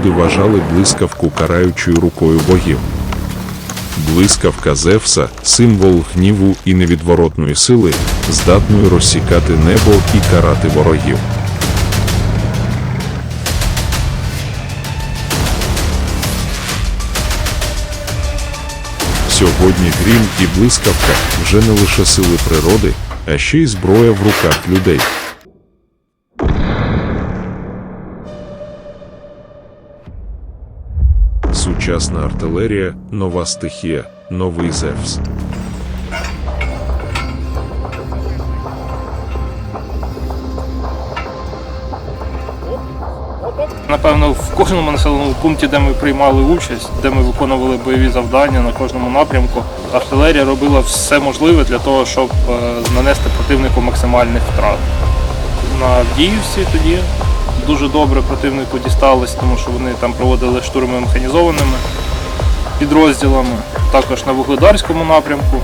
люди вважали блискавку караючою рукою богів. Блискавка Зевса символ гніву і невідворотної сили, здатної розсікати небо і карати ворогів. Сьогодні грім і блискавка вже не лише сили природи, а ще й зброя в руках людей. Сучасна артилерія, нова стихія, новий Зевс. Напевно, в кожному населеному пункті, де ми приймали участь, де ми виконували бойові завдання на кожному напрямку, артилерія робила все можливе для того, щоб е, нанести противнику максимальних втрат. На Авдіївці тоді дуже добре противнику дісталось, тому що вони там проводили штурми механізованими підрозділами. Також на Вугледарському напрямку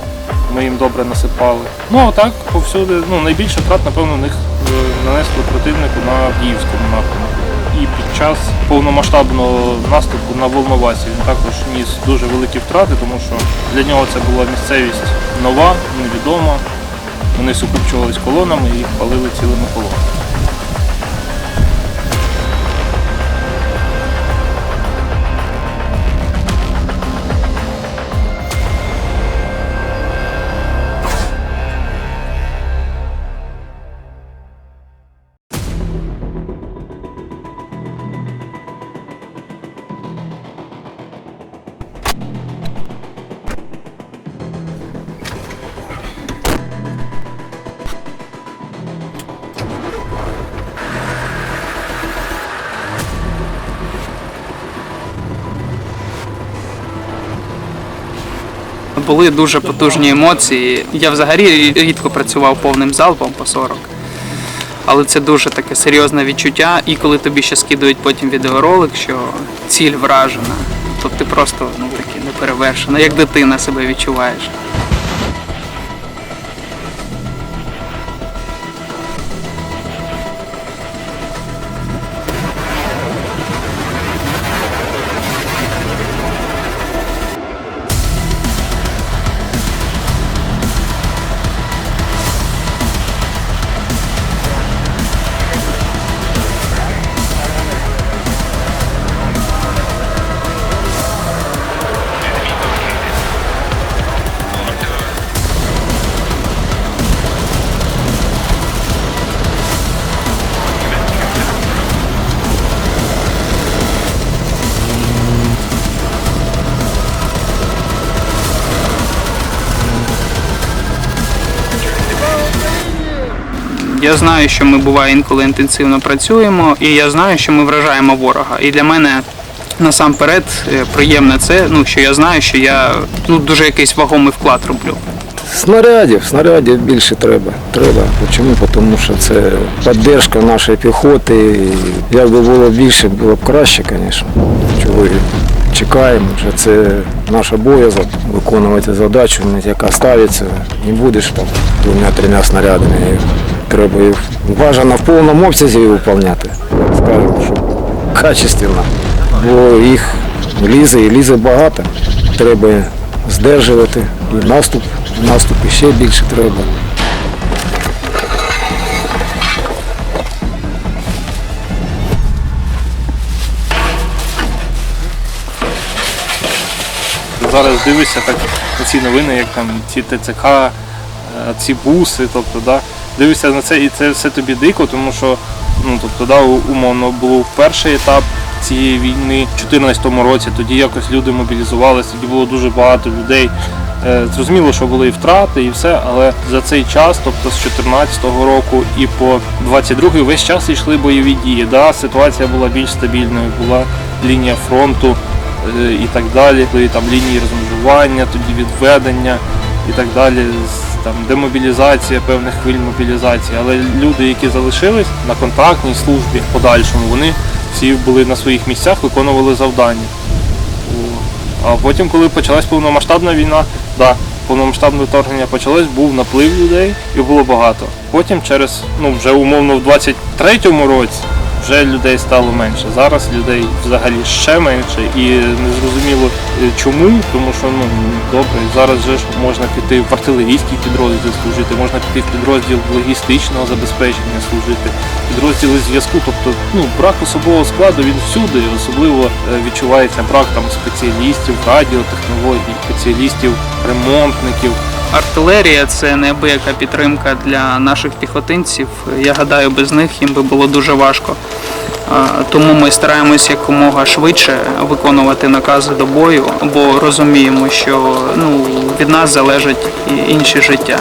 ми їм добре насипали. Ну а так повсюди, ну найбільше втрат, напевно, в них е, нанесли противнику на Авдіївському напрямку. І під час повномасштабного наступу на Волновасі він також ніс дуже великі втрати, тому що для нього це була місцевість нова, невідома. Вони сукупчувались колонами і палили цілими колонами. Були дуже потужні емоції. Я взагалі рідко працював повним залпом по 40. Але це дуже таке серйозне відчуття. І коли тобі ще скидують потім відеоролик, що ціль вражена, то ти просто ну, таки неперевершено, як дитина себе відчуваєш. Я знаю, що ми буває інколи інтенсивно працюємо, і я знаю, що ми вражаємо ворога. І для мене насамперед е, приємне це, ну що я знаю, що я ну дуже якийсь вагомий вклад роблю. Снарядів, снарядів більше треба. Треба. Чому? Тому що це підтримка нашої піхоти. Якби було більше, було б краще, звісно. Чого чекаємо, вже це наш обов'язок виконувати задачу, яка ставиться. Не будеш там двома-трьома снарядами. Треба їх бажано в повному обсязі виконувати. Скажемо, що качественно. Бо їх лізе і лізе багато. Треба здержувати. І наступ, наступ ще більше треба. Зараз дивишся так ці новини, як там ці ТЦК, е, ці буси, тобто, да, дивишся на це і це все тобі дико, тому що ну, тобто, да, умовно був перший етап цієї війни в 2014 році, тоді якось люди мобілізувалися, тоді було дуже багато людей. Е, Зрозуміло, що були і втрати, і все, але за цей час, тобто з 2014 року і по 22-й, весь час йшли бойові дії. Да, ситуація була більш стабільною, була лінія фронту е, і так далі, були там лінії розмежування, тоді відведення і так далі, там демобілізація, певних хвиль мобілізації. Але люди, які залишились на контрактній службі подальшому, вони всі були на своїх місцях, виконували завдання. А потім, коли почалась повномасштабна війна, да, повномасштабне вторгнення почалось, був наплив людей і було багато. Потім через, ну вже умовно в 23-му році, вже людей стало менше. Зараз людей взагалі ще менше і не зрозуміло е, чому, тому що ну добре, зараз же ж можна піти в артилерійський підрозділ служити, можна піти в підрозділ логістичного забезпечення служити, підрозділи зв'язку. Тобто, ну брак особового складу він всюди, особливо е, відчувається брак там спеціалістів радіотехнологій, спеціалістів, ремонтників. Артилерія це неабияка підтримка для наших піхотинців. Я гадаю, без них їм би було дуже важко. Тому ми стараємось якомога швидше виконувати накази до бою, бо розуміємо, що ну, від нас залежать і інші життя.